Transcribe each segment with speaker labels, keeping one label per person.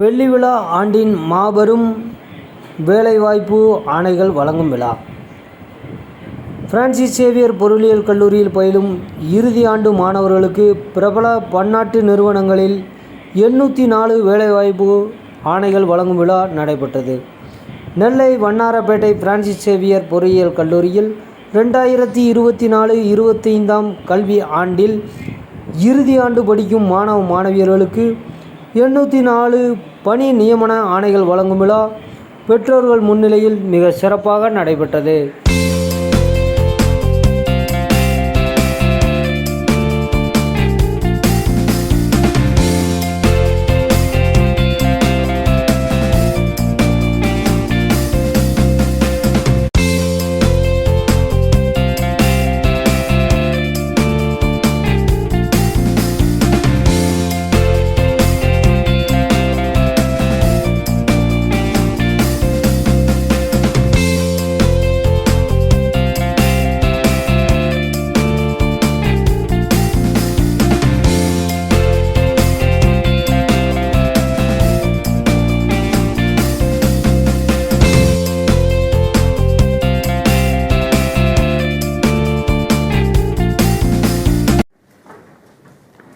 Speaker 1: வெள்ளி விழா ஆண்டின் மாபெரும் வேலைவாய்ப்பு ஆணைகள் வழங்கும் விழா. பிரான்சிஸ் சேவியர் பொருளியல் கல்லூரியில் பயிலும் இறுதி ஆண்டு மாணவர்களுக்கு பிரபல பன்னாட்டு நிறுவனங்களில் எண்ணூற்றி நாலு வேலைவாய்ப்பு ஆணைகள் வழங்கும் விழா நடைபெற்றது. நெல்லை வண்ணாரப்பேட்டை பிரான்சிஸ் சேவியர் பொறியியல் கல்லூரியில் ரெண்டாயிரத்தி இருபத்தி நாலு இருபத்தைந்தாம் கல்வி ஆண்டில் இறுதி ஆண்டு படிக்கும் மாணவ மாணவியர்களுக்கு எண்ணூற்றி நாலு பணி நியமன ஆணைகள் வழங்கும் விழா பெற்றோர்கள் முன்னிலையில் மிக சிறப்பாக நடைபெற்றது.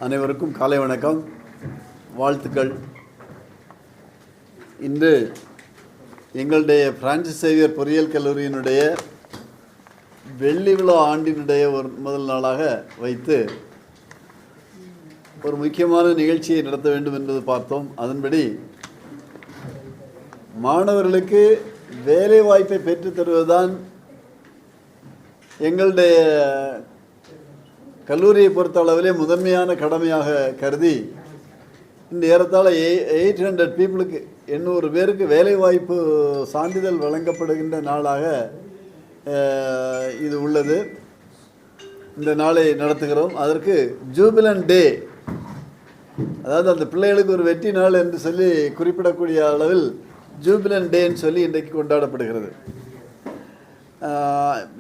Speaker 2: அனைவருக்கும் காலை வணக்கம். வாழ்த்துக்கள். இன்று எங்களுடைய பிரான்சிஸ் சேவியர் பொறியியல் கல்லூரியினுடைய வெள்ளி விழா ஆண்டினுடைய ஒரு முதல் நாளாக வைத்து ஒரு முக்கியமான நிகழ்ச்சியை நடத்த வேண்டும் என்பது பார்த்தோம். அதன்படி மாணவர்களுக்கு வேலை வாய்ப்பை பெற்றுத் தருவதுதான் எங்களுடைய கல்லூரியை பொறுத்த அளவிலே முதன்மையான கடமையாக கருதி இந்த ஏறத்தாழ எயிட் ஹண்ட்ரட் பீப்புளுக்கு எண்ணூறு பேருக்கு வேலைவாய்ப்பு சான்றிதழ் வழங்கப்படுகின்ற நாளாக இது உள்ளது. இந்த நாளை நடத்துகிறோம். அதற்கு ஜூபிலன் டே அதாவது அந்த பிள்ளைகளுக்கு ஒரு வெற்றி நாள் என்று சொல்லி குறிப்பிடக்கூடிய அளவில் ஜூபிலன் டேன்னு சொல்லி இன்றைக்கு கொண்டாடப்படுகிறது.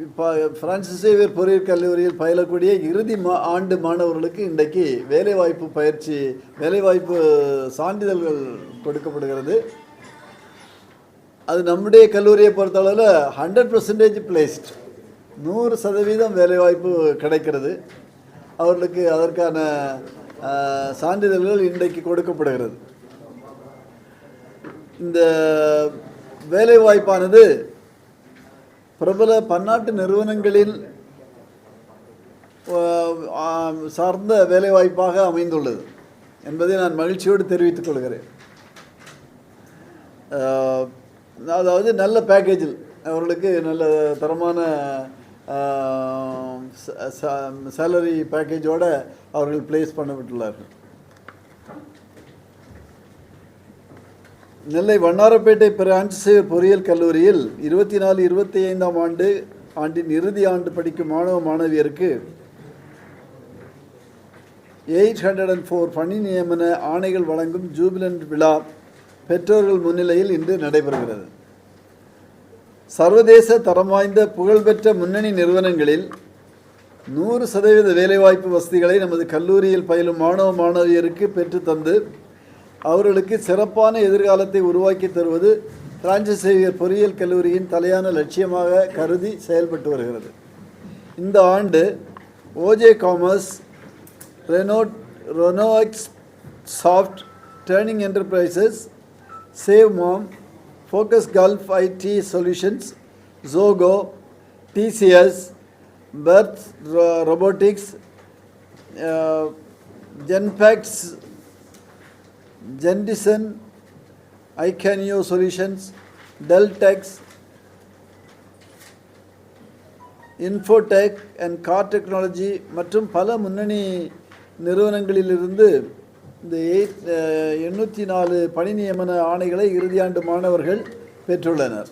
Speaker 2: இப்போ பிரான்சிஸ் சேவியர் பொறியியல் கல்லூரியில் பயிலக்கூடிய இறுதி மா ஆண்டு மாணவர்களுக்கு இன்றைக்கு வேலைவாய்ப்பு பயிற்சி வேலைவாய்ப்பு சான்றிதழ்கள் கொடுக்கப்படுகிறது. அது நம்முடைய கல்லூரியை பொறுத்தளவில் ஹண்ட்ரட் பர்சன்டேஜ் பிளேஸ்ட் நூறு சதவீதம் வேலைவாய்ப்பு கிடைக்கிறது. அவர்களுக்கு அதற்கான சான்றிதழ்கள் இன்றைக்கு கொடுக்கப்படுகிறது. இந்த வேலைவாய்ப்பானது பிரபல பன்னாட்டு நிறுவனங்களில் சார்ந்த வேலைவாய்ப்பாக அமைந்துள்ளது என்பதை நான் மகிழ்ச்சியோடு தெரிவித்துக் கொள்கிறேன். அதாவது நல்ல பேக்கேஜில் அவர்களுக்கு நல்ல தரமான சேலரி பேக்கேஜோடு அவர்கள் பிளேஸ் பண்ணப்பட்டுள்ளார்கள் நெல்லை வண்ணாரப்பேட்டை பிரான்சிஸ் பொறியியல் கல்லூரியில் இருபத்தி நாலு இருபத்தி ஐந்தாம் ஆண்டு ஆண்டின் இறுதி ஆண்டு படிக்கும் மாணவ மாணவியருக்கு எயிட் ஹண்ட்ரட் அண்ட் ஃபோர் பணி நியமன ஆணைகள் வழங்கும் ஜூபிலண்ட் விழா பெற்றோர்கள் முன்னிலையில் இன்று நடைபெறுகிறது. சர்வதேச தரம் வாய்ந்த புகழ்பெற்ற முன்னணி நிறுவனங்களில் நூறு சதவீத வேலைவாய்ப்பு வசதிகளை நமது கல்லூரியில் பயிலும் மாணவ மாணவியருக்கு பெற்றுத்தந்து அவர்களுக்கு சிறப்பான எதிர்காலத்தை உருவாக்கி தருவது பிரான்சிஸ் சேவியர் பொறியியல் கல்லூரியின் தலையான லட்சியமாக கருதி செயல்பட்டு வருகிறது. இந்த ஆண்டு ஓஜே காமர்ஸ் ரெனோட் ரொனோஎக்ஸ் soft turning enterprises save mom focus Gulf IT solutions Zoho TCS birth robotics ஜென்பேக்ஸ் ஜென்டிசன் ஐகானியோ சொல்யூஷன்ஸ் டெல்டெக்ஸ் இன்ஃபோடெக் அண்ட் கார் டெக்னாலஜி மற்றும் பல முன்னணி நிறுவனங்களிலிருந்து இந்த எயிட் எண்ணூற்றி நாலு பணி நியமன ஆணைகளை இறுதியாண்டு மாணவர்கள் பெற்றுள்ளனர்.